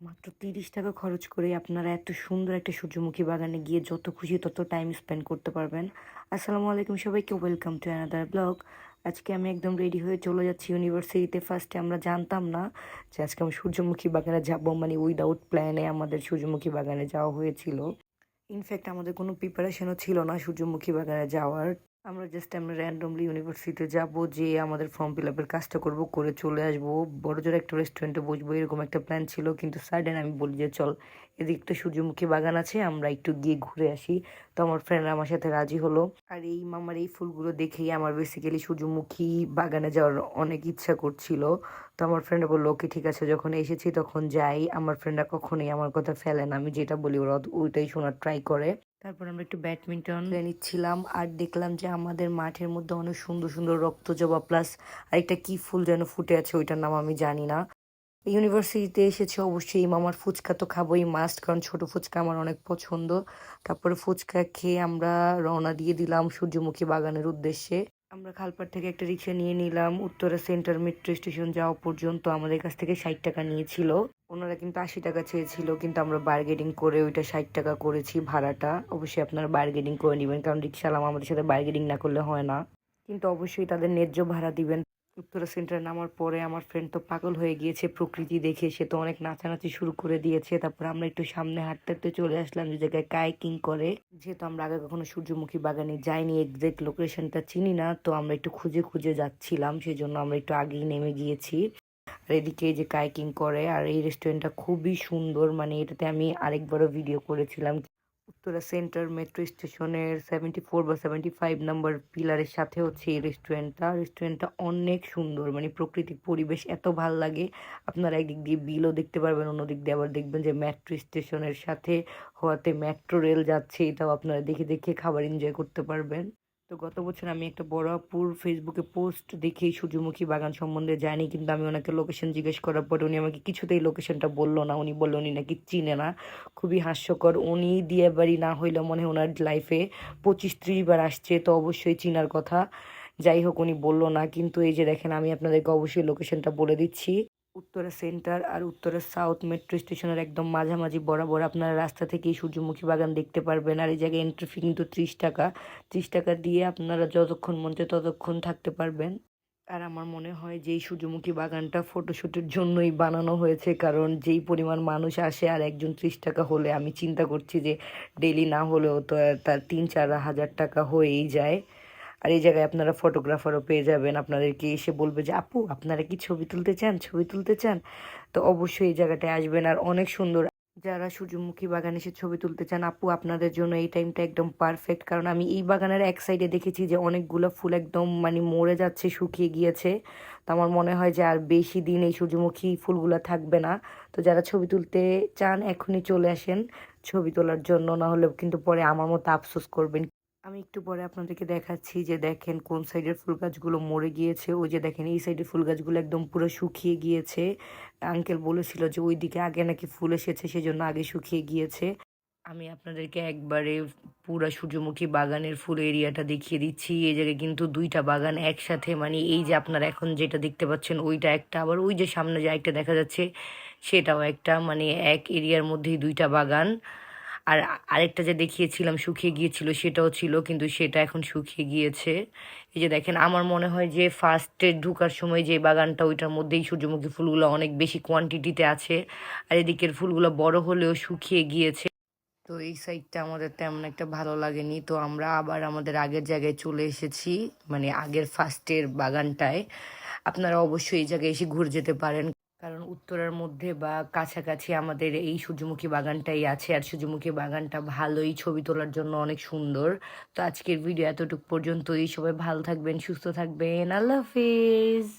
মাত্র তিরিশ টাকা খরচ করে আপনারা এত সুন্দর একটা সূর্যমুখী বাগানে গিয়ে যত খুশি তত টাইম স্পেন্ড করতে পারবেন। আসসালামু আলাইকুম সবাইকে ওয়েলকাম টু অ্যানাদার ব্লগ আজকে আমি একদম রেডি হয়ে চলে যাচ্ছি ইউনিভার্সিটিতে ফার্স্টে আমরা জানতাম না যে আজকে আমি সূর্যমুখী বাগানে যাব মানে উইদাউট প্ল্যানে আমাদের সূর্যমুখী বাগানে যাওয়া হয়েছিল। ইনফ্যাক্ট আমাদের কোনো প্রিপারেশনও ছিল না সূর্যমুখী বাগানে যাওয়ার। আমরা জাস্ট আমরা র্যান্ডমলি ইউনিভার্সিটিতে যাব যে আমাদের ফর্ম ফিল আপের কাজটা করব, করে চলে আসব। বড় জোর একটা রেস্টুরেন্টে বসবো, এরকম একটা প্ল্যান ছিল। কিন্তু সাডেন আমি বলি যে, চল, এদিক একটা সূর্যমুখী বাগান আছে, আমরা একটু গিয়ে ঘুরে আসি। তো আমার ফ্রেন্ডরা আমার সাথে রাজি হলো। আর এই মামার এই ফুলগুলো দেখেই আমার বেসিক্যালি সূর্যমুখী বাগানে যাওয়ার অনেক ইচ্ছা করছিল। তো আমার ফ্রেন্ডরা বলল, ওকে, ঠিক আছে, যখন এসেছি তখন যাই। আমার ফ্রেন্ডরা কখনোই আমার কথা ফেলে না। আমি যেটা বলি, ওরা ওইটাই শোনার ট্রাই করে। তারপর আমরা একটু ব্যাডমিন্টন নিচ্ছিলাম আর দেখলাম যে আমাদের মাঠের মধ্যে অনেক সুন্দর সুন্দর রক্ত জবা প্লাস আরেকটা কি ফুল যেন ফুটে আছে ওইটার নাম আমি জানি না। ইউনিভার্সিটিতে এসেছে অবশ্যই মামার ফুচকা তো খাবোই মাস্ট কারণ ছোট ফুচকা আমার অনেক পছন্দ। তারপরে ফুচকা খেয়ে আমরা রওনা দিয়ে দিলাম সূর্যমুখী বাগানের উদ্দেশ্যে। আমরা খালপাড় থেকে একটা রিক্সা নিয়ে নিলাম। উত্তরা সেন্টার মেট্রো স্টেশন যাওয়া পর্যন্ত আমাদের কাছ থেকে ষাট টাকা নিয়েছিল। ওনারা কিন্তু আশি টাকা চেয়েছিল, কিন্তু আমরা বার্গেনিং করে ওইটা ষাট টাকা করেছি ভাড়াটা। অবশ্যই আপনারা বার্গেনিং করে নেবেন, কারণ রিক্সাওয়ালা আমাদের সাথে বার্গেনিং না করলে হয় না। কিন্তু অবশ্যই তাদের ন্যায্য ভাড়া দিবেন। উত্তরা সেন্টার নামার পরে আমার ফ্রেন্ড তো পাগল হয়ে গিয়েছে প্রকৃতি দেখে। সে তো অনেক নাচানাচি শুরু করে দিয়েছে। তারপর আমরা একটু সামনে হাঁটতে হাঁটতে চলে আসলাম যে জায়গায় কাইকিং করে। যেহেতু আমরা আগে কখনো সূর্যমুখী বাগানে যাইনি এক্সাক্ট লোকেশনটা চিনি না, তো আমরা একটু খুঁজে খুঁজে যাচ্ছিলাম সেই জন্য আমরা একটু আগেই নেমে গিয়েছি। আর এদিকে যে কাইকিং করে, আর এই রেস্টুরেন্টটা খুবই সুন্দর মানে এটাতে আমি আরেকবারও ভিডিও করেছিলাম। উত্তরা সেন্টার মেট্রো স্টেশনের সেভেন্টি ফোর বা সেভেন্টি ফাইভ নাম্বার পিলারের সাথে হচ্ছে এই রেস্টুরেন্টটা রেস্টুরেন্টটা অনেক সুন্দর মানে প্রকৃতিক পরিবেশ এত ভালো লাগে। আপনারা একদিক দিয়ে বিলও দেখতে পারবেন, অন্যদিক দিয়ে আবার দেখবেন যে মেট্রো স্টেশনের সাথে হওয়াতে মেট্রো রেল যাচ্ছে, এটাও আপনারা দেখে দেখে খাবার এনজয় করতে পারবেন। তো গত বছর আমি একটা বড় আপুর ফেসবুকে পোস্ট দেখেই সূর্যমুখী বাগান সম্বন্ধে জানি, কিন্তু আমি ওনাকে লোকেশন জিজ্ঞেস করার পরে উনি আমাকে কিছুতেই লোকেশনটা বলল না, উনি বলল উনি নাকি চিনে না, খুবই হাস্যকর। উনি দিয়ে বাড়ি না হইলে মনে হয় ওনার লাইফে পঁচিশ ত্রিশ বার আসছে, তো অবশ্যই চিনার কথা। যাই হোক, উনি বলল না, কিন্তু এই যে দেখেন, আমি আপনাদেরকে অবশ্যই লোকেশনটা বলে দিচ্ছি। উত্তরা সেন্টার আর উত্তরা সাউথ মেট্রো স্টেশনের একদম মাঝামাঝি বরাবর আপনারা রাস্তা থেকেই সূর্যমুখী বাগান দেখতে পারবেন। আর এই জায়গায় এন্ট্রি ফি কিন্তু ত্রিশ টাকা। ত্রিশ টাকা দিয়ে আপনারা যতক্ষণ মন ততক্ষণ থাকতে পারবেন। আর আমার মনে হয় যে সূর্যমুখী বাগানটা ফটোশ্যুটের জন্যই বানানো হয়েছে, কারণ যেই পরিমাণ মানুষ আসে আর একজন ত্রিশ টাকা হলে, আমি চিন্তা করছি যে ডেলি না হলেও তো তার তিন চার হাজার টাকা হয়েই যায়। আর এই জায়গায় আপনারা ফটোগ্রাফারও পেয়ে যাবেন। আপনাদেরকে এসে বলবে যে, আপু, আপনারা কি ছবি তুলতে চান? ছবি তুলতে চান? তো অবশ্যই এই জায়গাটায় আসবেন আর অনেক সুন্দর। যারা সূর্যমুখী বাগানে এসে ছবি তুলতে চান, আপু, আপনাদের জন্য এই টাইমটা একদম পারফেক্ট কারণ আমি এই বাগানের এক সাইডে দেখেছি যে অনেকগুলো ফুল একদম মানে মরে যাচ্ছে, শুকিয়ে গিয়েছে। তো আমার মনে হয় যে আর বেশি দিন এই সূর্যমুখী ফুলগুলো থাকবে না। তো যারা ছবি তুলতে চান, এখনই চলে আসেন। ছবি তোলার জন্য না হলে কিন্তু পরে আমার মতো আফসোস করবেন। আমি একটু পরে আপনাদেরকে দেখাচ্ছি যে দেখেন কোন সাইডের ফুল গাছগুলো মরে গিয়েছে। ওই যে দেখেন, এই সাইডের ফুল গাছগুলো একদম পুরো শুকিয়ে গিয়েছে। আঙ্কেল বলেছিল যে ওই দিকে আগে নাকি ফুল এসেছে, সেজন্য আগে শুকিয়ে গিয়েছে। আমি আপনাদেরকে একবারে পুরা সূর্যমুখী বাগানের ফুল এরিয়াটা দেখিয়ে দিচ্ছি। এই জায়গায় কিন্তু দুইটা বাগান একসাথে মানে এই যে আপনারা এখন যেটা দেখতে পাচ্ছেন, ওইটা একটা। আবার ওই যে সামনে যে একটা দেখা যাচ্ছে, সেটাও একটা মানে এক এরিয়ার মধ্যেই দুইটা বাগান। আর আরেকটা যে দেখিয়েছিলাম শুকিয়ে গিয়েছিল সেটাও ছিল, কিন্তু সেটা এখন শুকিয়ে গিয়েছে। এই যে দেখেন, আমার মনে হয় যে ফার্স্টে ঢুকার সময় যে বাগানটা, ওইটার মধ্যেই সূর্যমুখী ফুলগুলো অনেক বেশি কোয়ান্টিটিতে আছে। আর এদিকের ফুলগুলো বড় হলেও শুকিয়ে গিয়েছে। তো এই সাইডটা আমাদের তেমন একটা ভালো লাগেনি। তো আমরা আবার আমাদের আগের জায়গায় চলে এসেছি মানে আগের ফার্স্টের বাগানটায়। আপনারা অবশ্যই এই জায়গায় এসে ঘুরে যেতে পারেন। উত্তরার মধ্যে বা কাছাকাছি আমাদের এই সূর্যমুখী বাগানটাই আছে। আর সূর্যমুখী বাগানটা ভালোই ছবি তোলার জন্য অনেক সুন্দর। তো আজকের ভিডিও এতটুকু পর্যন্তই। সবাই ভালো থাকবেন, সুস্থ থাকবেন। আল্লাহ হাফিজ।